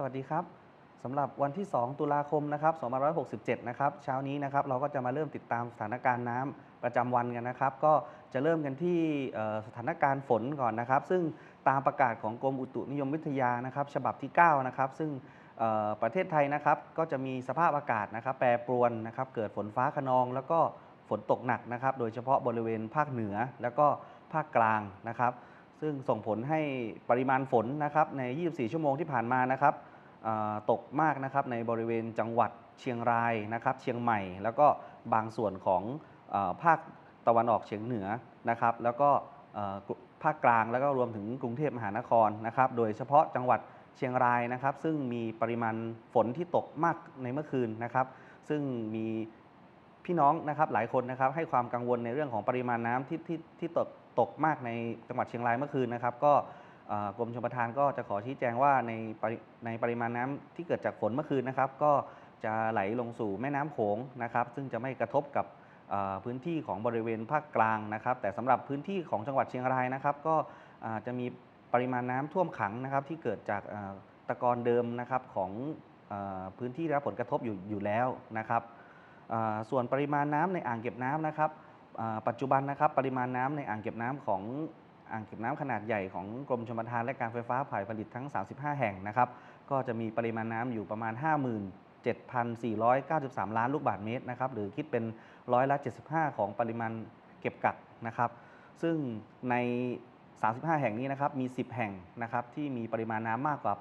สวัสดีครับสำหรับวันที่ 2 ตุลาคมนะครับ2567 นะครับ เช้านี้นะครับเราก็จะมาเริ่มติดตามสถานการณ์น้ำประจำวันกันนะครับ ก็จะเริ่มกันที่สถานการณ์ฝนก่อนนะครับ ซึ่งตามประกาศของกรมอุตุนิยมวิทยานะครับ ฉบับที่ 9 นะครับ ซึ่งประเทศไทยนะครับ ก็จะมีสภาพอากาศนะครับ แปรปรวนนะครับ เกิดฝนฟ้าขนอง แล้วก็ฝนตกหนักนะครับ โดยเฉพาะบริเวณภาคเหนือแล้วก็ภาคกลางนะครับ ซึ่งส่งผลให้ปริมาณฝนนะครับใน 24 ชั่วโมงที่ผ่านมานะครับ ตกมากนะครับในบริเวณจังหวัดเชียงรายนะครับ เชียงใหม่ แล้วก็บางส่วนของอภาคตะวันออกเฉียงเหนือนะครับ แล้วก็ภาคกลางแล้วก็รวมถึงกรุงเทพมหานครนะครับ โดยเฉพาะจังหวัดเชียงรายนะครับ ซึ่งมีปริมาณฝนที่ตกมากในเมื่อคืนนะครับ ซึ่งมีพี่น้องนะครับหลายคนนะครับให้ความกังวลในเรื่องของปริมาณน้ำที่ที่ที่ตกตกมากในจังหวัดเชียงรายเมื่อคืนนะครับ ก็ กรมชลประทานก็จะขอชี้แจงว่าในในปริมาณน้ำที่เกิดจากฝนเมื่อคืนนะครับ ก็จะไหลลงสู่แม่น้ำโขงนะครับ ซึ่งจะไม่กระทบกับพื้นที่ของบริเวณภาคกลางนะครับ แต่สำหรับพื้นที่ของจังหวัดเชียงรายนะครับ ก็จะมีปริมาณน้ำท่วมขังนะครับ ที่เกิดจากตะกอนเดิมนะครับของอพื้นที่ได้รับผลกระทบอยู่อยู่แล้วนะครับส่วนปริมาณน้ำในอ่างเก็บน้ำนะครับปัจจุบันนะครับปริมาณน้ำในอ่างเก็บน้ำของ อ่างเก็บน้ำขนาดใหญ่ของกรมชลประทานและการไฟฟ้าฝ่ายผลิตทั้ง 35 แห่งนะครับก็จะมีปริมาณน้ำอยู่ประมาณ 57,493 ล้านลูกบาศก์เมตรนะครับหรือคิดเป็นร้อยละ 75 ของปริมาณเก็บกักนะครับซึ่งใน 35 แห่งนี้นะครับมี 10 แห่งนะครับที่มีปริมาณน้ำมากกว่า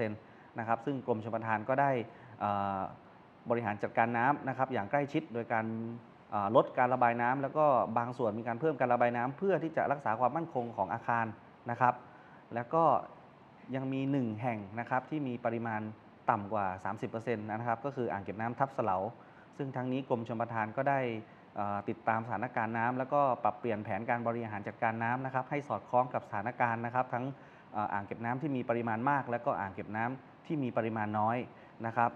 80%นะครับซึ่งกรมชลประทานก็ได้บริหารจัดการน้ำนะครับอย่างใกล้ชิดโดยการ ลดการระบายน้ำแล้วก็บางส่วนมีการเพิ่มการระบายน้ำเพื่อที่จะรักษาความมั่นคงของอาคารนะครับ แล้วก็ยังมี 1 แห่งนะครับที่มีปริมาณต่ำกว่า 30%นะครับ ก็คืออ่างเก็บน้ำทับเสลาซึ่งทั้งนี้กรมชลประทานก็ได้ติดตามสถานการณ์น้ำแล้วก็ปรับเปลี่ยนแผนการบริหารจัดการน้ำนะครับ ให้สอดคล้องกับสถานการณ์นะครับ ทั้งอ่ออ่างเก็บน้ำที่มีปริมาณมาก แล้วก็อ่างเก็บน้ำที่มีปริมาณน้อยนะครับ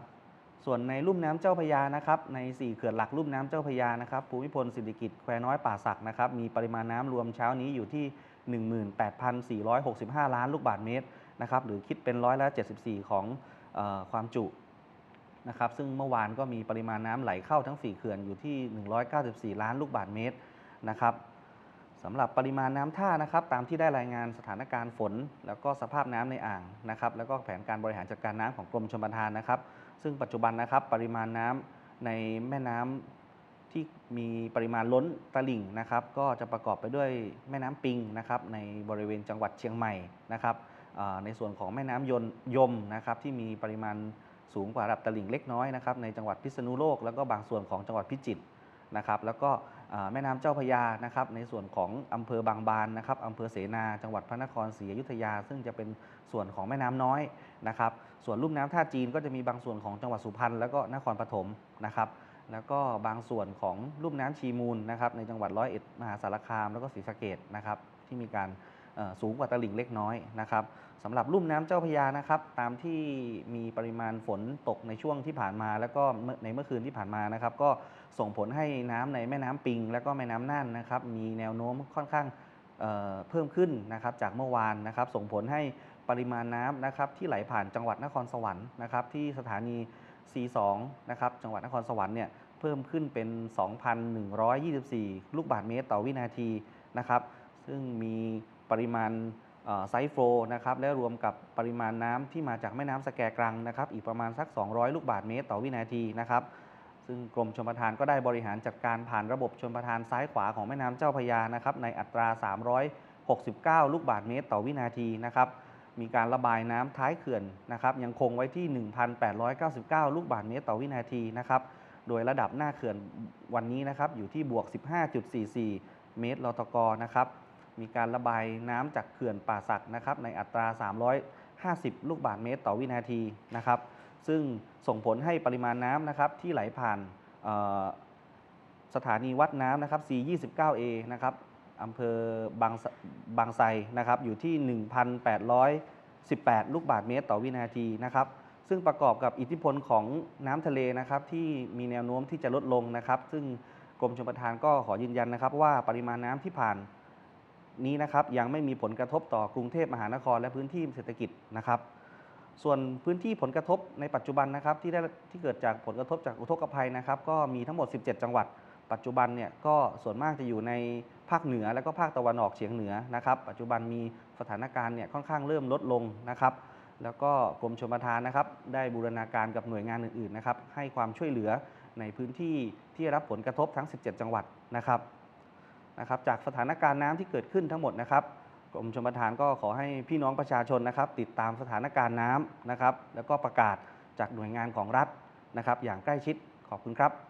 ส่วนในลุ่มน้ำเจ้าพยานะครับใน 4 เขื่อนหลักลุ่มน้ำเจ้าพยานะครับภูมิพลสิริกิติ์แควน้อยป่าสักนะครับมีปริมาณน้ำรวมเช้านี้อยู่ที่ 18,465 ล้านลูกบาศก์เมตรนะครับหรือคิดเป็นร้อยละ74 ของออความจุนะครับซึ่งเมื่อวานก็มีปริมาณน้ำไหลเข้าทั้ง 4 เขื่อนอยู่ที่ 194 ล้านลูกบาศก์เมตรนะครับ สำหรับปริมาณน้ำท่านะครับ ตามที่ได้รายงานสถานการณ์ฝน แล้วก็สภาพน้ำในอ่างนะครับ แล้วก็แผนการบริหารจัดการน้ำของกรมชลประทานนะครับ ซึ่งปัจจุบันนะครับปริมาณน้ำในแม่น้ำที่มีปริมาณล้นตลิ่งนะครับ ก็จะประกอบไปด้วยแม่น้ำปิงนะครับในบริเวณจังหวัดเชียงใหม่นะครับในส่วนของแม่น้ำยนยมนะครับที่มีปริมาณสูงกว่าระดับตลิ่งเล็กน้อยนะครับในจังหวัดพิษณุโลก แล้วก็บางส่วนของจังหวัดพิจิตรนะครับ แล้วก็ แม่น้ำเจ้าพยานะครับในส่วนของอำเภอบางบานนะครับอำเภอเสนาจังหวัดพระนครศรีอยุธยา ซึ่งจะเป็นส่วนของแม่น้ำน้อยนะครับส่วนลุ่มน้ำท่าจีนก็จะมีบางส่วนของจังหวัดสุพรรณแล้วก็นครปฐมนะครับแล้วก็บางส่วนของลุ่มน้ำชีมูลนะครับในจังหวัดร้อยเอ็ดมหาสารคามแล้วก็ศรีสะเกดนะครับที่มีการ สูงกว่าตลิ่งเล็กน้อยนะครับสำหรับลุ่มน้ำเจ้าพยานะครับตามที่มีปริมาณฝนตกในช่วงที่ผ่านมา แล้วก็ในเมื่อคืนที่ผ่านมานะครับ ก็ส่งผลให้น้ำในแม่น้ำปิง แล้วก็แม่น้ำน่านนะครับมีแนวโน้มค่อนข้างเเพิ่มขึ้นนะครับจากเมื่อวานนะครับ ส่งผลให้ปริมาณน้ำนะครับที่ไหลผ่านจังหวัดนครสวรรค์นะครับที่สถานี C2 นะครับจังหวัดนครสวรรค์เนี่ยเพิ่มขึ้นเป็น 2,124 ลูกบาศก์เมตรต่อวินาทีนะครับซึ่งมี ปริมาณไซส์โฟลนะครับและรวมกับปริมาณน้ำที่มาจากแม่น้ำสแกกรังนะครับอีกประมาณสัก 200 ลูกบาศก์เมตรต่อวินาทีนะครับซึ่งกรมชลประทานก็ได้บริหารจัดการผ่านระบบชลประทานซ้ายขวาของแม่น้ำเจ้าพยานะครับในอัตรา 369 ลูกบาศก์เมตร ต่อวินาทีนะครับมีการระบายน้ำท้ายเขื่อนนะครับยังคงไว้ที่ 1,899 ลูกบาศก์เมตร ต่อวินาทีนะครับโดยระดับหน้าเขื่อนวันนี้นะครับอยู่ที่บวก 15.44 เมตรลตกนะครับ มีการระบายน้ำจากเขื่อนป่าสักนะครับในอัตรา 350 ลูกบาศก์เมตรต่อวินาทีนะครับ ซึ่งส่งผลให้ปริมาณน้ำนะครับที่ไหลผ่านสถานีวัดน้ำนะครับ C29A นะครับอำเภอบางบางไทรนะครับอยู่ที่ 1,818 ลูกบาศก์เมตรต่อวินาทีนะครับ ซึ่งประกอบกับอิทธิพลของน้ำทะเลนะครับที่มีแนวโน้มที่จะลดลงนะครับ ซึ่งกรมชลประทานก็ขอยืนยันนะครับ ว่าปริมาณน้ำที่ผ่าน นี้นะครับยังไม่มีผลกระทบต่อกรุงเทพมหานคร และพื้นที่เศรษฐกิจนะครับ ส่วนพื้นที่ผลกระทบในปัจจุบันนะครับที่ได้ที่เกิดจากผลกระทบจากอุทกภัยนะครับ ก็มีทั้งหมด 17 จังหวัด ปัจจุบันเนี่ยก็ส่วนมากจะอยู่ในภาคเหนือและก็ภาคตะวันออกเฉียงเหนือนะครับ ปัจจุบันมีสถานการณ์เนี่ยค่อนข้างเริ่มลดลงนะครับ แล้วก็กรมชลประทานนะครับ ได้บูรณาการกับหน่วยงานอื่นๆนะครับให้ความช่วยเหลือในพื้นที่ที่รับผลกระทบทั้ง 17 จังหวัดนะครับ นะครับจากสถานการณ์น้ำที่เกิดขึ้นทั้งหมดนะครับกรมชลประทานก็ขอให้พี่น้องประชาชนนะครับ ติดตามสถานการณ์น้ำนะครับ แล้วก็ประกาศจากหน่วยงานของรัฐนะครับ อย่างใกล้ชิดขอบคุณครับ